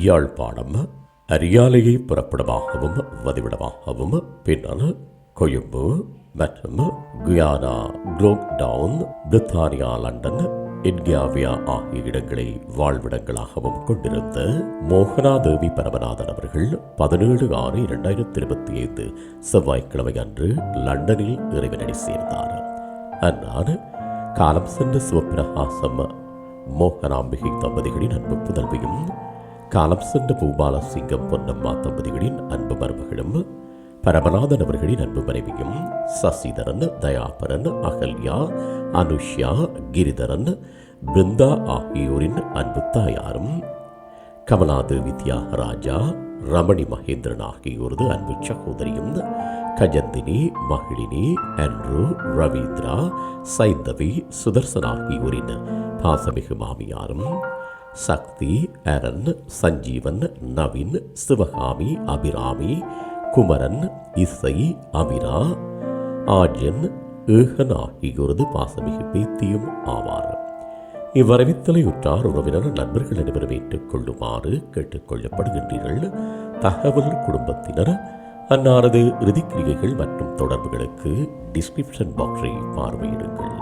யாழ்ப்பாணம் அரியாலையை புறப்படமாகவும் வதிவிடமாகவும் பின்னர் கொழும்பு மற்றும் குயானா குரோக் டவுன் பிரித்தானியா லண்டன் இந்தியாவியா ஆகிய இடங்களை வாழ்விடங்களாகவும் கொண்டிருந்த மோகனாதேவி பரமநாதன் அவர்கள் பதினேழு ஆறு இரண்டாயிரத்தி இருபத்தி ஐந்து செவ்வாய்க்கிழமை அன்று லண்டனில் இறைவனடி சேர்ந்தார். அன்னார் காலம் சென்ற சிவபிரகாசம் மோகனாம்பிகை தம்பதிகளின் அன்பு புதல்வியும் காலம் சென்ற பூபால சிங்கம் பொன்னம்மா தம்பதிகளின் அன்பு மருமகளும் பரமநாதன் அவர்களின் அன்பு மனைவியும் சசிதரன் தயாபரன் அகல்யா அனுஷ்யா கிரிதரன் பிருந்தா ஆகியோரின் அன்பு தாயாரும் கமலாதேவி தியாகராஜா ரமணி மகேந்திரன் ஆகியோரது அன்பு சகோதரியும் கஜந்தினி மகிழினி அன்ரு ரவீந்திரா சைந்தவி சுதர்சன் ஆகியோரின் பாசமிகு மாமியாரும் சக்தி அரண் சஞ்சீவன் நவீன் சிவகாமி அபிராமி குமரன் இசை அபிரா ஆஜன் ஏகன் ஆகியோரது பாசமிகு பேத்தியும் ஆவார். இவ்வரவித்தலை உற்றார் உறவினர் நண்பர்கள் அனைவரும் ஏற்றுக்கொள்ளுமாறு கேட்டுக்கொள்ளப்படுகின்றீர்கள். தகவல் குடும்பத்தினர் அன்னாரது இறுதிக்கிரியைகள் மற்றும் தொடர்புகளுக்கு டிஸ்கிரிப்ஷன் பாக்ஸை பார்வையிடுங்கள்.